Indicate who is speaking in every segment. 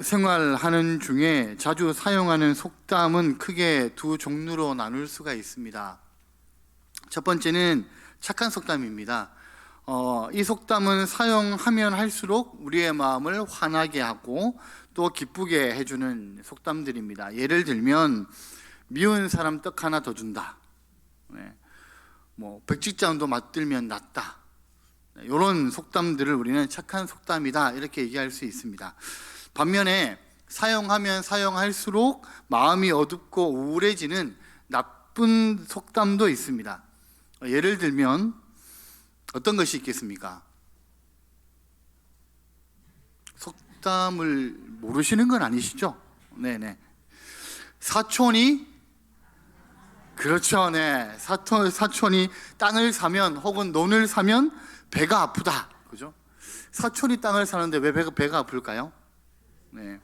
Speaker 1: 생활하는 중에 자주 사용하는 속담은 크게 두 종류로 나눌 수가 있습니다. 첫 번째는 착한 속담입니다. 어, 이 속담은 사용하면 할수록 우리의 마음을 환하게 하고 또 기쁘게 해주는 속담들입니다. 예를 들면 미운 사람 떡 하나 더 준다. 네. 뭐 백직장도 맞들면 낫다. 이런 속담들을 우리는 착한 속담이다 이렇게 얘기할 수 있습니다. 반면에 사용하면 사용할수록 마음이 어둡고 우울해지는 나쁜 속담도 있습니다. 예를 들면 어떤 것이 있겠습니까? 속담을 모르시는 건 아니시죠? 네네. 사촌이 그렇죠, 네. 사촌 사촌이 땅을 사면 혹은 논을 사면 배가 아프다, 그죠? 사촌이 땅을 사는데 왜 배가 배가 아플까요? 네.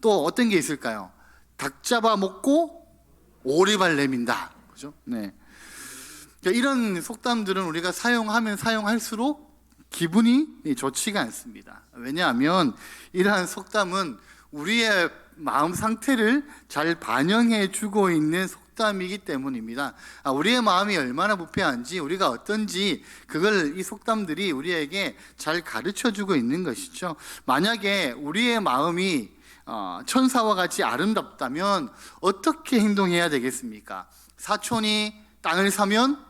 Speaker 1: 또 어떤 게 있을까요? 닭 잡아 먹고 오리발 내민다, 그죠? 네. 그러니까 이런 속담들은 우리가 사용하면 사용할수록 기분이 좋지가 않습니다. 왜냐하면 이러한 속담은 우리의 마음 상태를 잘 반영해 주고 있는 속 담이기 때문입니다. 아, 우리의 마음이 얼마나 부패한지 우리가 어떤지 그걸 이 속담들이 우리에게 잘 가르쳐 주고 있는 것이죠. 만약에 우리의 마음이 어, 천사와 같이 아름답다면 어떻게 행동해야 되겠습니까? 사촌이 땅을 사면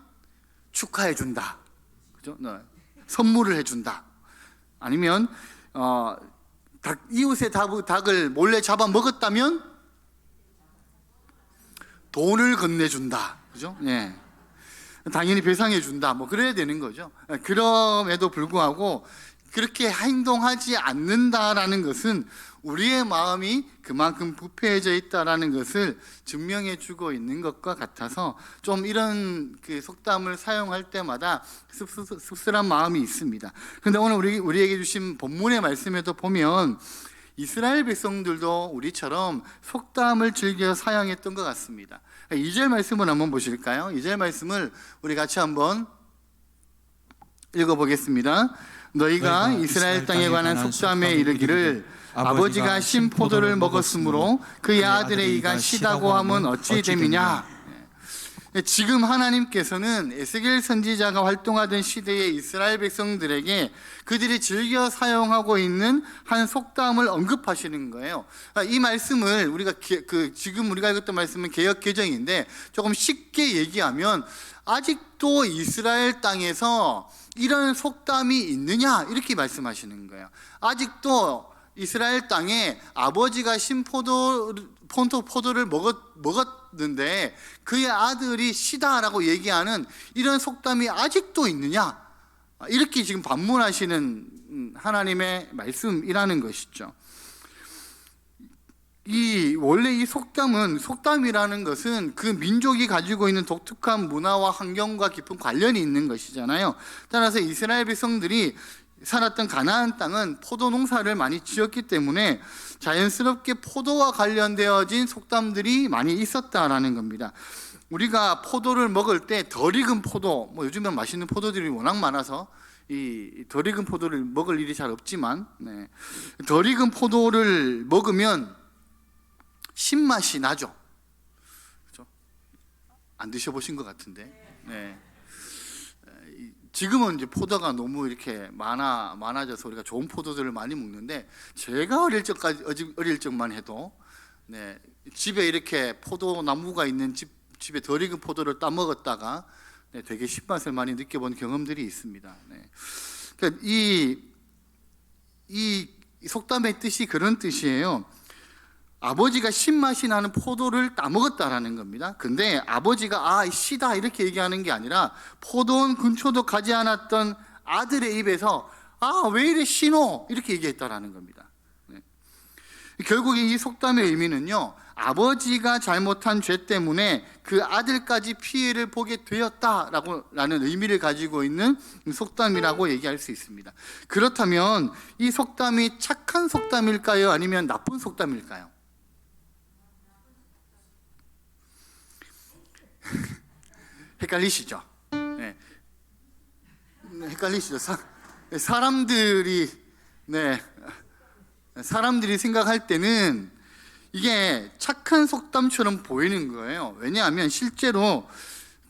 Speaker 1: 축하해 준다. 그죠? 네. 선물을 해 준다. 아니면 어, 닭, 이웃의 닭, 닭을 몰래 잡아 먹었다면 돈을 건네준다. 그죠? 예. 당연히 배상해 준다. 뭐 그래야 되는 거죠. 그럼에도 불구하고 그렇게 행동하지 않는다라는 것은 우리의 마음이 그만큼 부패해져 있다라는 것을 증명해 주고 있는 것과 같아서 좀 이런 그 속담을 사용할 때마다 씁쓸한 마음이 있습니다. 그런데 오늘 우리, 우리에게 주신 본문의 말씀에도 보면 이스라엘 백성들도 우리처럼 속담을 즐겨 사용했던 것 같습니다. 2절 말씀을 한번 보실까요? 2절 말씀을 우리 같이 한번 읽어보겠습니다. 너희가 이스라엘 땅에 관한 속담에 이르기를 아버지가 신 포도를 먹었으므로 그의 아들의 이가 시다고 하면 어찌 됨이냐? 네. 지금 하나님께서는 에스겔 선지자가 활동하던 시대의 이스라엘 백성들에게 그들이 즐겨 사용하고 있는 한 속담을 언급하시는 거예요. 이 말씀을 우리가 그 지금 우리가 읽었던 말씀은 개혁 개정인데 조금 쉽게 얘기하면 아직도 이스라엘 땅에서 이런 속담이 있느냐 이렇게 말씀하시는 거예요. 아직도 이스라엘 땅에 아버지가 신포도 폰토 포도를 먹었, 먹었는데 그의 아들이 시다라고 얘기하는 이런 속담이 아직도 있느냐? 이렇게 지금 반문하시는 하나님의 말씀이라는 것이죠. 이 원래 이 속담은 속담이라는 것은 그 민족이 가지고 있는 독특한 문화와 환경과 깊은 관련이 있는 것이잖아요. 따라서 이스라엘 백성들이 살았던 가나안 땅은 포도 농사를 많이 지었기 때문에 자연스럽게 포도와 관련되어진 속담들이 많이 있었다라는 겁니다. 우리가 포도를 먹을 때 덜 익은 포도, 뭐 요즘엔 맛있는 포도들이 워낙 많아서 이 덜 익은 포도를 먹을 일이 잘 없지만 네. 덜 익은 포도를 먹으면 신맛이 나죠. 그렇죠? 안 드셔보신 것 같은데. 네. 지금은 이제 포도가 너무 이렇게 많아 많아져서 우리가 좋은 포도들을 많이 먹는데 제가 어릴 적까지 어릴 적만 해도 네, 집에 이렇게 포도 나무가 있는 집 집에 덜 익은 포도를 따 먹었다가 네, 되게 신맛을 많이 느껴본 경험들이 있습니다. 네. 그러니까 이, 이 속담의 뜻이 그런 뜻이에요. 아버지가 신맛이 나는 포도를 따먹었다라는 겁니다. 근데 아버지가 아, 시다 이렇게 얘기하는 게 아니라 포도원 근처도 가지 않았던 아들의 입에서 아, 왜 이래 신호? 이렇게 얘기했다라는 겁니다. 네. 결국 이 속담의 의미는요, 아버지가 잘못한 죄 때문에 그 아들까지 피해를 보게 되었다라고 라는 의미를 가지고 있는 속담이라고 얘기할 수 있습니다. 그렇다면 이 속담이 착한 속담일까요? 아니면 나쁜 속담일까요? 헷갈리시죠? 네. 네 헷갈리시죠? 사, 사람들이 네 사람들이 생각할 때는 이게 착한 속담처럼 보이는 거예요. 왜냐하면 실제로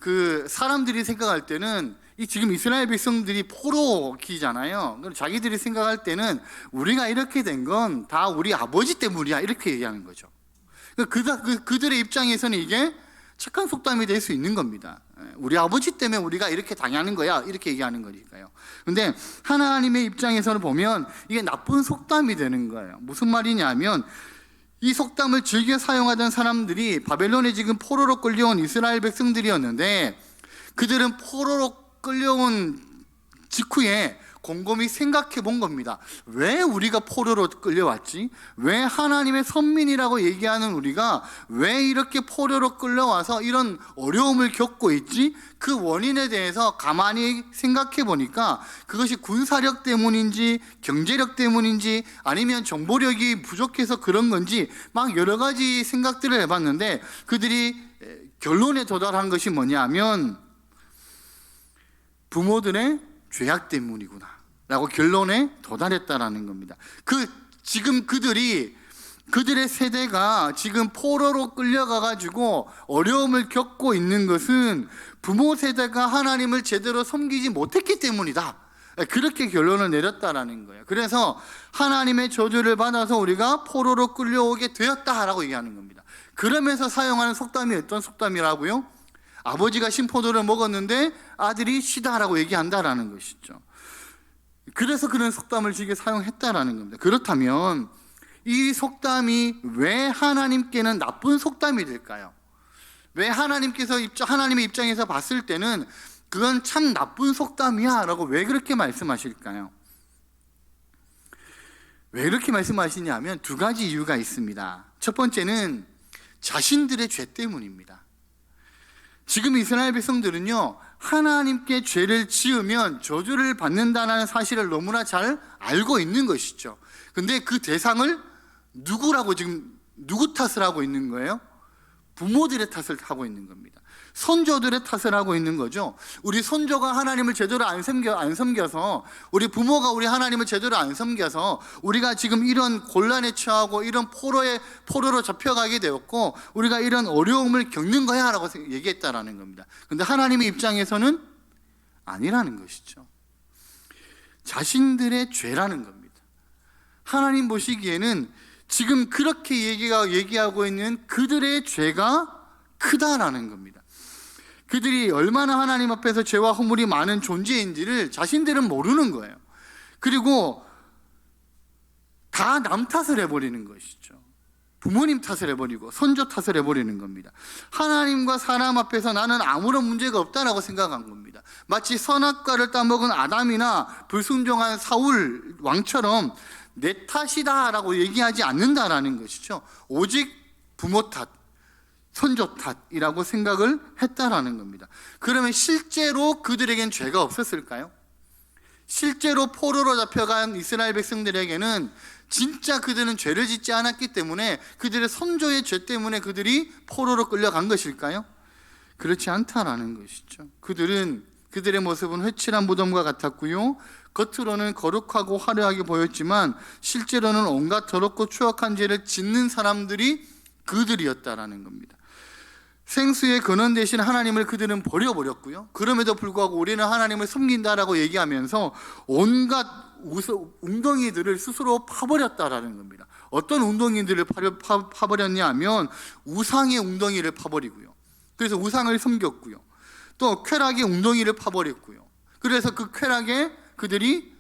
Speaker 1: 그 사람들이 생각할 때는 이 지금 이스라엘 백성들이 포로 기잖아요. 그럼 자기들이 생각할 때는 우리가 이렇게 된 건 다 우리 아버지 때문이야 이렇게 얘기하는 거죠. 그, 그, 그들의 입장에서는 이게 착한 속담이 될 수 있는 겁니다. 예, 우리 아버지 때문에 우리가 이렇게 당하는 거야 이렇게 얘기하는 거니까요. 근데 하나님의 입장에서는 보면 이게 나쁜 속담이 되는 거예요. 무슨 말이냐면 이 속담을 즐겨 사용하던 사람들이 바벨론에 지금 포로로 끌려온 이스라엘 백성들이었는데 그들은 포로로 끌려온 직후에 곰곰이 생각해 본 겁니다. 왜 우리가 포로로 끌려왔지? 왜 하나님의 선민이라고 얘기하는 우리가 왜 이렇게 포로로 끌려와서 이런 어려움을 겪고 있지? 그 원인에 대해서 가만히 생각해 보니까 그것이 군사력 때문인지 경제력 때문인지 아니면 정보력이 부족해서 그런 건지 막 여러 가지 생각들을 해봤는데 그들이 결론에 도달한 것이 뭐냐면 부모들의 죄악 때문이구나. 라고 결론에 도달했다라는 겁니다. 그, 지금 그들이, 그들의 세대가 지금 포로로 끌려가 가지고 어려움을 겪고 있는 것은 부모 세대가 하나님을 제대로 섬기지 못했기 때문이다. 그렇게 결론을 내렸다라는 거예요. 그래서 하나님의 저주를 받아서 우리가 포로로 끌려오게 되었다라고 얘기하는 겁니다. 그러면서 사용하는 속담이 어떤 속담이라고요? 아버지가 신포도를 먹었는데 아들이 시다라고 얘기한다라는 것이죠. 그래서 그런 속담을 지게 사용했다라는 겁니다. 그렇다면 이 속담이 왜 하나님께는 나쁜 속담이 될까요? 왜 하나님께서 입장, 하나님의 입장에서 봤을 때는 그건 참 나쁜 속담이야 라고 왜 그렇게 말씀하실까요? 왜 그렇게 말씀하시냐면 두 가지 이유가 있습니다. 첫 번째는 자신들의 죄 때문입니다. 지금 이스라엘 백성들은요, 하나님께 죄를 지으면 저주를 받는다는 사실을 너무나 잘 알고 있는 것이죠. 근데 그 대상을 누구라고 지금 누구 탓을 하고 있는 거예요? 부모들의 탓을 하고 있는 겁니다. 선조들의 탓을 하고 있는 거죠. 우리 선조가 하나님을 제대로 안 섬겨 안 섬겨서 우리 부모가 우리 하나님을 제대로 안 섬겨서 우리가 지금 이런 곤란에 처하고 이런 포로에 포로로 잡혀가게 되었고 우리가 이런 어려움을 겪는 거야 라고 얘기했다라는 겁니다. 근데 하나님의 입장에서는 아니라는 것이죠. 자신들의 죄라는 겁니다. 하나님 보시기에는 지금 그렇게 얘기가 얘기하고 있는 그들의 죄가 크다라는 겁니다. 그들이 얼마나 하나님 앞에서 죄와 허물이 많은 존재인지를 자신들은 모르는 거예요. 그리고 다 남 탓을 해버리는 것이죠. 부모님 탓을 해버리고 선조 탓을 해버리는 겁니다. 하나님과 사람 앞에서 나는 아무런 문제가 없다라고 생각한 겁니다. 마치 선악과를 따먹은 아담이나 불순종한 사울 왕처럼 내 탓이다라고 얘기하지 않는다라는 것이죠. 오직 부모 탓, 선조 탓이라고 생각을 했다라는 겁니다. 그러면 실제로 그들에겐 죄가 없었을까요? 실제로 포로로 잡혀간 이스라엘 백성들에게는 진짜 그들은 죄를 짓지 않았기 때문에 그들의 선조의 죄 때문에 그들이 포로로 끌려간 것일까요? 그렇지 않다라는 것이죠. 그들은 그들의 모습은 회칠한 무덤과 같았고요. 겉으로는 거룩하고 화려하게 보였지만 실제로는 온갖 더럽고 추악한 죄를 짓는 사람들이 그들이었다라는 겁니다. 생수의 근원 대신 하나님을 그들은 버려버렸고요. 그럼에도 불구하고 우리는 하나님을 섬긴다라고 얘기하면서 온갖 웅덩이들을 스스로 파버렸다라는 겁니다. 어떤 웅덩이들을 파버렸냐 하면 우상의 웅덩이를 파버리고요. 그래서 우상을 섬겼고요. 또 쾌락의 웅덩이를 파버렸고요. 그래서 그 쾌락에 그들이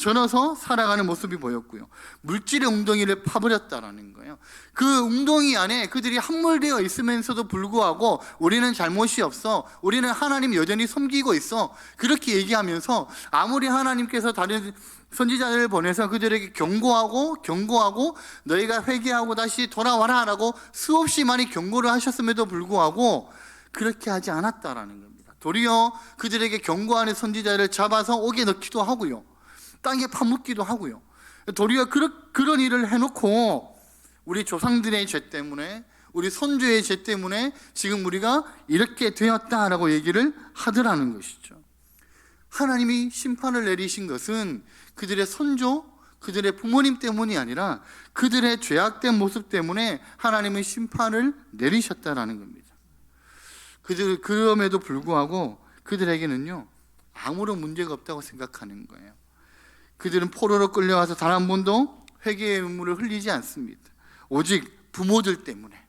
Speaker 1: 전어서 살아가는 모습이 보였고요. 물질의 웅덩이를 파버렸다라는 거예요. 그 웅덩이 안에 그들이 함몰되어 있으면서도 불구하고 우리는 잘못이 없어. 우리는 하나님 여전히 섬기고 있어. 그렇게 얘기하면서 아무리 하나님께서 다른 선지자들을 보내서 그들에게 경고하고 경고하고 너희가 회개하고 다시 돌아와라라고 수없이 많이 경고를 하셨음에도 불구하고 그렇게 하지 않았다라는 겁니다. 도리어 그들에게 경고하는 선지자를 잡아서 옥에 넣기도 하고요. 땅에 파묻기도 하고요. 도리어 그런, 그런 일을 해놓고 우리 조상들의 죄 때문에 우리 선조의 죄 때문에 지금 우리가 이렇게 되었다라고 얘기를 하더라는 것이죠. 하나님이 심판을 내리신 것은 그들의 선조 그들의 부모님 때문이 아니라 그들의 죄악된 모습 때문에 하나님은 심판을 내리셨다라는 겁니다. 그들 그럼에도 불구하고 그들에게는요 아무런 문제가 없다고 생각하는 거예요. 그들은 포로로 끌려와서 단 한 번도 회개의 눈물을 흘리지 않습니다. 오직 부모들 때문에,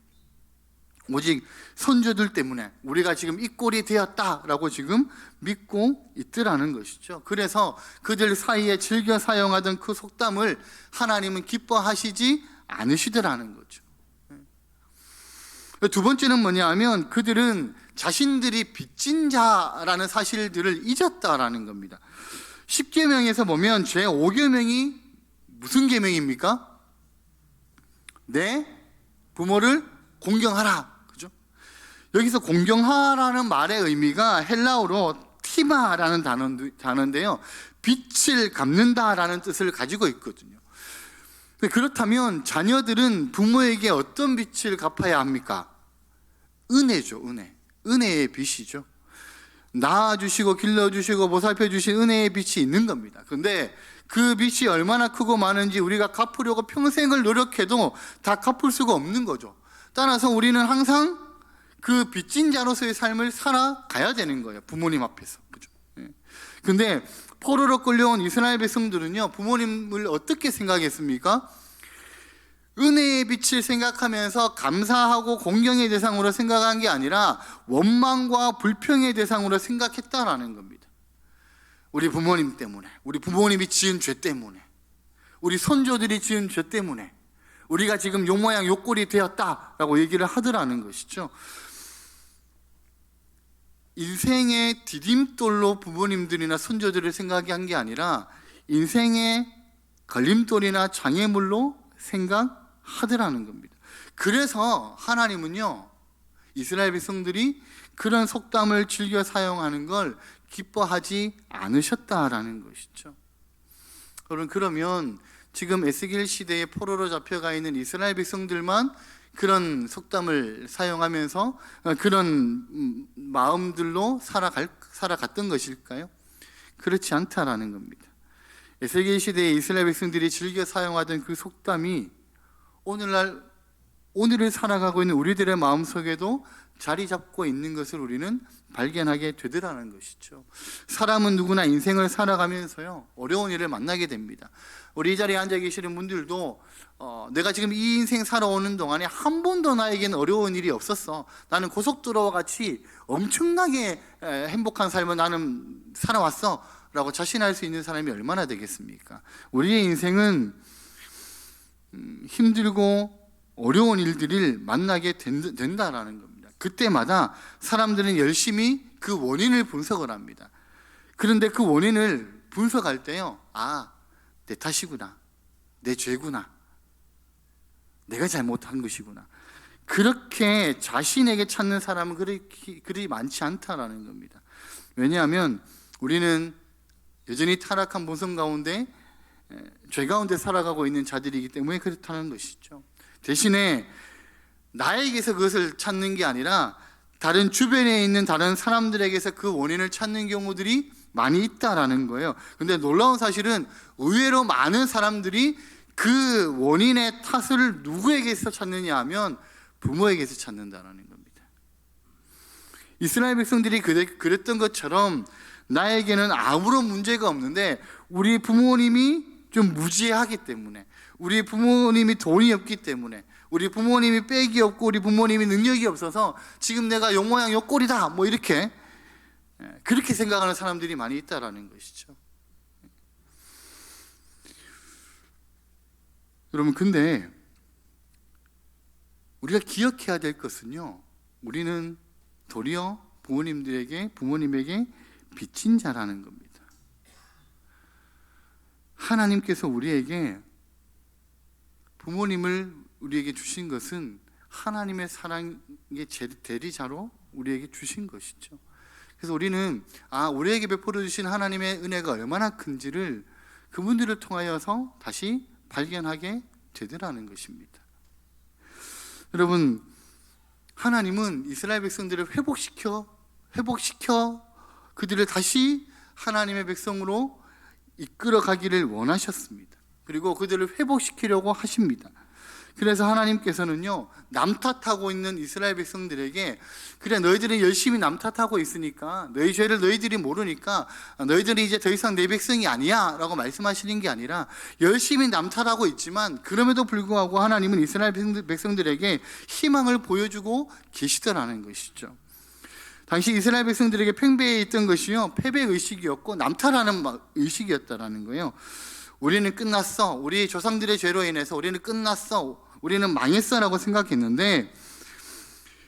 Speaker 1: 오직 손주들 때문에 우리가 지금 이 꼴이 되었다라고 지금 믿고 있더라는 것이죠. 그래서 그들 사이에 즐겨 사용하던 그 속담을 하나님은 기뻐하시지 않으시더라는 거죠. 두 번째는 뭐냐 하면 그들은 자신들이 빚진 자라는 사실들을 잊었다라는 겁니다. 10계명에서 보면 제 5계명이 무슨 계명입니까? 내 부모를 공경하라. 그죠? 여기서 공경하라는 말의 의미가 헬라어로 티마라는 단어- 단어인데요. 빛을 갚는다라는 뜻을 가지고 있거든요. 그렇다면 자녀들은 부모에게 어떤 빛을 갚아야 합니까? 은혜죠, 은혜. 은혜의 빛이죠. 낳아주시고 길러주시고 보살펴주신 은혜의 빛이 있는 겁니다. 근데 그 빛이 얼마나 크고 많은지 우리가 갚으려고 평생을 노력해도 다 갚을 수가 없는 거죠. 따라서 우리는 항상 그 빚진 자로서의 삶을 살아가야 되는 거예요. 부모님 앞에서. 그죠? 예. 근데 포로로 끌려온 이스라엘 백성들은요, 부모님을 어떻게 생각했습니까? 은혜의 빛을 생각하면서 감사하고 공경의 대상으로 생각한 게 아니라 원망과 불평의 대상으로 생각했다라는 겁니다. 우리 부모님 때문에, 우리 부모님이 지은 죄 때문에, 우리 선조들이 지은 죄 때문에 우리가 지금 요 모양 요 꼴이 되었다라고 얘기를 하더라는 것이죠. 인생의 디딤돌로 부모님들이나 선조들을 생각한 게 아니라 인생의 걸림돌이나 장애물로 생각 하더라는 겁니다. 그래서 하나님은요, 이스라엘 백성들이 그런 속담을 즐겨 사용하는 걸 기뻐하지 않으셨다라는 것이죠. 여러분, 그러면 지금 에스겔 시대에 포로로 잡혀가 있는 이스라엘 백성들만 그런 속담을 사용하면서 그런 음, 마음들로 살아갈, 살아갔던 것일까요? 그렇지 않다라는 겁니다. 에스겔 시대의 이스라엘 백성들이 즐겨 사용하던 그 속담이 오늘날 오늘을 살아가고 있는 우리들의 마음 속에도 자리 잡고 있는 것을 우리는 발견하게 되더라는 것이죠. 사람은 누구나 인생을 살아가면서요 어려운 일을 만나게 됩니다. 우리 이 자리에 앉아 계시는 분들도 어, 내가 지금 이 인생 살아오는 동안에 한 번도 나에게는 어려운 일이 없었어. 나는 고속도로와 같이 엄청나게 에, 행복한 삶을 나는 살아왔어. 라고 자신할 수 있는 사람이 얼마나 되겠습니까? 우리의 인생은 음, 힘들고 어려운 일들을 만나게 된, 된다라는 겁니다. 그때마다 사람들은 열심히 그 원인을 분석을 합니다. 그런데 그 원인을 분석할 때요, 아, 내 탓이구나. 내 죄구나. 내가 잘못한 것이구나. 그렇게 자신에게 찾는 사람은 그리, 그리 많지 않다라는 겁니다. 왜냐하면 우리는 여전히 타락한 본성 가운데 에, 죄 가운데 살아가고 있는 자들이기 때문에 그렇다는 것이죠. 대신에 나에게서 그것을 찾는 게 아니라 다른 주변에 있는 다른 사람들에게서 그 원인을 찾는 경우들이 많이 있다라는 거예요. 근데 놀라운 사실은 의외로 많은 사람들이 그 원인의 탓을 누구에게서 찾느냐 하면 부모에게서 찾는다라는 겁니다. 이스라엘 백성들이 그랬- 그랬던 것처럼 나에게는 아무런 문제가 없는데 우리 부모님이 좀 무지하기 때문에 우리 부모님이 돈이 없기 때문에 우리 부모님이 빽이 없고 우리 부모님이 능력이 없어서 지금 내가 요 모양 요 꼴이다 뭐 이렇게 예, 그렇게 생각하는 사람들이 많이 있다라는 것이죠. 여러분 근데 우리가 기억해야 될 것은요. 우리는 도리어 부모님들에게 부모님에게 빚진 자라는 겁니다. 하나님께서 우리에게 부모님을 우리에게 주신 것은 하나님의 사랑의 제- 대리자로 우리에게 주신 것이죠. 그래서 우리는 아 우리에게 베풀어 주신 하나님의 은혜가 얼마나 큰지를 그분들을 통하여서 다시 발견하게 되더라는 것입니다. 여러분 하나님은 이스라엘 백성들을 회복시켜 회복시켜 그들을 다시 하나님의 백성으로 이끌어 가기를 원하셨습니다. 그리고 그들을 회복시키려고 하십니다. 그래서 하나님께서는요 남 탓하고 있는 이스라엘 백성들에게 그래 너희들은 열심히 남 탓하고 있으니까 너희 죄를 너희들이 모르니까 너희들이 이제 더 이상 내 백성이 아니야 라고 말씀하시는 게 아니라 열심히 남 탓하고 있지만 그럼에도 불구하고 하나님은 이스라엘 백성들- 백성들에게 희망을 보여주고 계시더라는 것이죠. 당시 이스라엘 백성들에게 팽배해 있던 것이요 패배 의식이었고 남탓하는 막 의식이었다라는 거예요. 우리는 끝났어. 우리 조상들의 죄로 인해서 우리는 끝났어. 우리는 망했어라고 생각했는데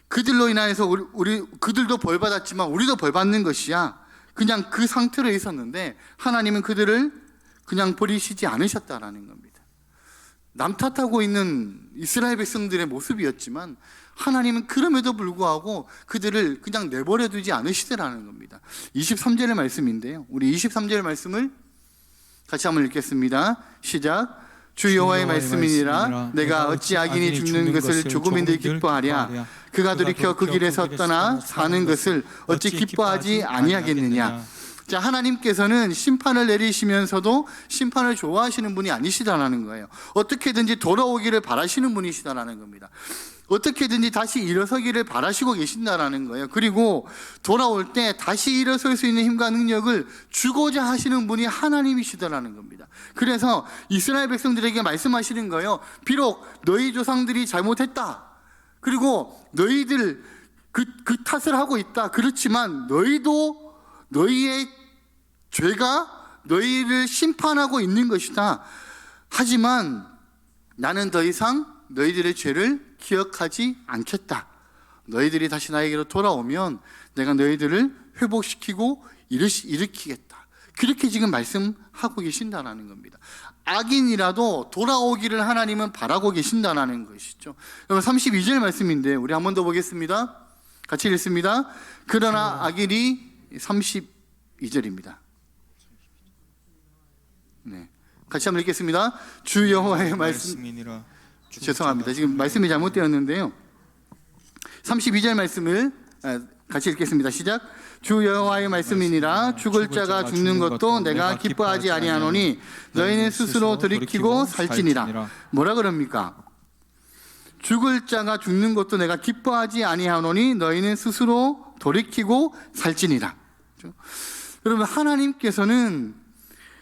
Speaker 1: 그들로 인하여서 우리, 우리 그들도 벌 받았지만 우리도 벌 받는 것이야. 그냥 그 상태로 있었는데 하나님은 그들을 그냥 버리시지 않으셨다라는 겁니다. 남 탓하고 있는 이스라엘 백성들의 모습이었지만 하나님은 그럼에도 불구하고 그들을 그냥 내버려 두지 않으시더라는 겁니다. 23절의 말씀인데요. 우리 23절 말씀을 같이 한번 읽겠습니다. 시작. 주 여호와의 말씀이니라 내가 어찌 악인이 죽는 것을 조금인들 기뻐하랴 그가 돌이켜 그 길에서 떠나 사는 것을 어찌 기뻐하지 아니하겠느냐 자 하나님께서는 심판을 내리시면서도 심판을 좋아하시는 분이 아니시다라는 거예요 어떻게든지 돌아오기를 바라시는 분이시다라는 겁니다 어떻게든지 다시 일어서기를 바라시고 계신다라는 거예요. 그리고 돌아올 때 다시 일어설 수 있는 힘과 능력을 주고자 하시는 분이 하나님이시다라는 겁니다. 그래서 이스라엘 백성들에게 말씀하시는 거예요. 비록 너희 조상들이 잘못했다. 그리고 너희들 그, 그 탓을 하고 있다. 그렇지만 너희도 너희의 죄가 너희를 심판하고 있는 것이다. 하지만 나는 더 이상 너희들의 죄를 기억하지 않겠다. 너희들이 다시 나에게로 돌아오면 내가 너희들을 회복시키고 일으키겠다. 그렇게 지금 말씀하고 계신다라는 겁니다. 악인이라도 돌아오기를 하나님은 바라고 계신다라는 것이죠. 여러분 32절 말씀인데 우리 한 번 더 보겠습니다. 같이 읽습니다. 그러나 악인이 32절입니다. 네. 같이 한번 읽겠습니다. 주 여호와의 말씀
Speaker 2: 말씀이니라
Speaker 1: 죄송합니다. 지금 말씀이 잘못되었는데요. 32절 말씀을 아, 같이 읽겠습니다. 시작. 주 여호와의 말씀이니라 죽을 자가 죽는 것도 내가 기뻐하지 아니하노니 너희는 스스로 돌이키고 살지니라. 뭐라 그럽니까? 죽을 자가 죽는 것도 내가 기뻐하지 아니하노니 너희는 스스로 돌이키고 살지니라. 그렇죠? 여러분 하나님께서는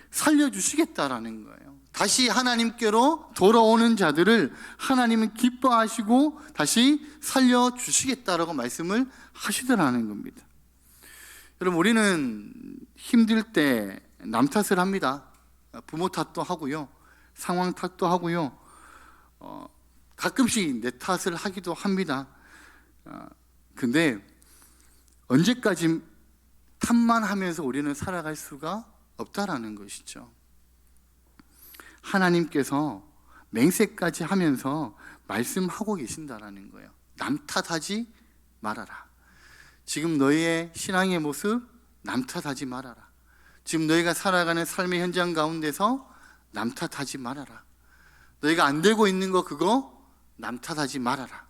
Speaker 1: 살려주시겠다라는 거예요. 다시 하나님께로 돌아오는 자들을 하나님은 기뻐하시고 다시 살려주시겠다라고 말씀을 하시더라는 겁니다. 여러분, 우리는 힘들 때 남 탓을 합니다. 부모 탓도 하고요. 상황 탓도 하고요. 어, 가끔씩 내 탓을 하기도 합니다. 어, 근데 언제까지 탓만 하면서 우리는 살아갈 수가 없다라는 것이죠. 하나님께서 맹세까지 하면서 말씀하고 계신다라는 거예요. 남 탓하지 말아라. 지금 너희의 신앙의 모습 남 탓하지 말아라. 지금 너희가 살아가는 삶의 현장 가운데서 남 탓하지 말아라. 너희가 안 되고 있는 거 그거 남 탓하지 말아라.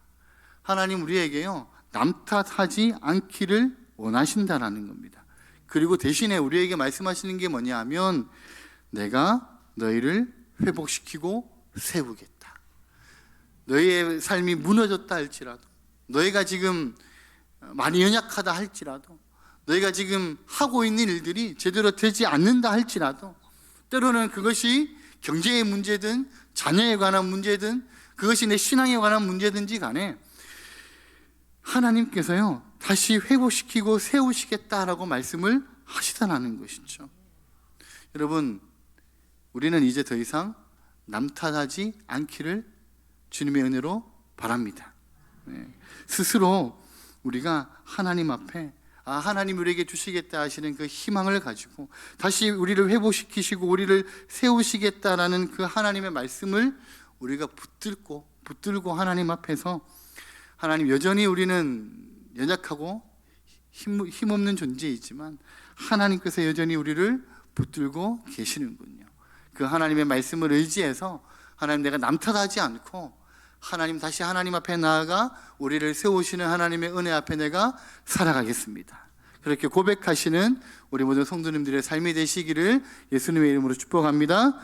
Speaker 1: 하나님 우리에게요 남 탓하지 않기를 원하신다라는 겁니다. 그리고 대신에 우리에게 말씀하시는 게 뭐냐 하면 내가 너희를 회복시키고 세우겠다. 너희의 삶이 무너졌다 할지라도 너희가 지금 많이 연약하다 할지라도 너희가 지금 하고 있는 일들이 제대로 되지 않는다 할지라도 때로는 그것이 경제의 문제든 자녀에 관한 문제든 그것이 내 신앙에 관한 문제든지 간에 하나님께서요 다시 회복시키고 세우시겠다라고 말씀을 하시다라는 것이죠. 여러분 우리는 이제 더 이상 남 탓하지 않기를 주님의 은혜로 바랍니다. 네. 스스로 우리가 하나님 앞에 아 하나님 우리에게 주시겠다 하시는 그 희망을 가지고 다시 우리를 회복시키시고 우리를 세우시겠다라는 그 하나님의 말씀을 우리가 붙들고 붙들고 하나님 앞에서 하나님 여전히 우리는 연약하고 힘, 힘없는 존재이지만 하나님께서 여전히 우리를 붙들고 계시는군요. 그 하나님의 말씀을 의지해서 하나님 내가 남 탓하지 않고 하나님 다시 하나님 앞에 나아가 우리를 세우시는 하나님의 은혜 앞에 내가 살아가겠습니다. 그렇게 고백하시는 우리 모든 성도님들의 삶이 되시기를 예수님의 이름으로 축복합니다.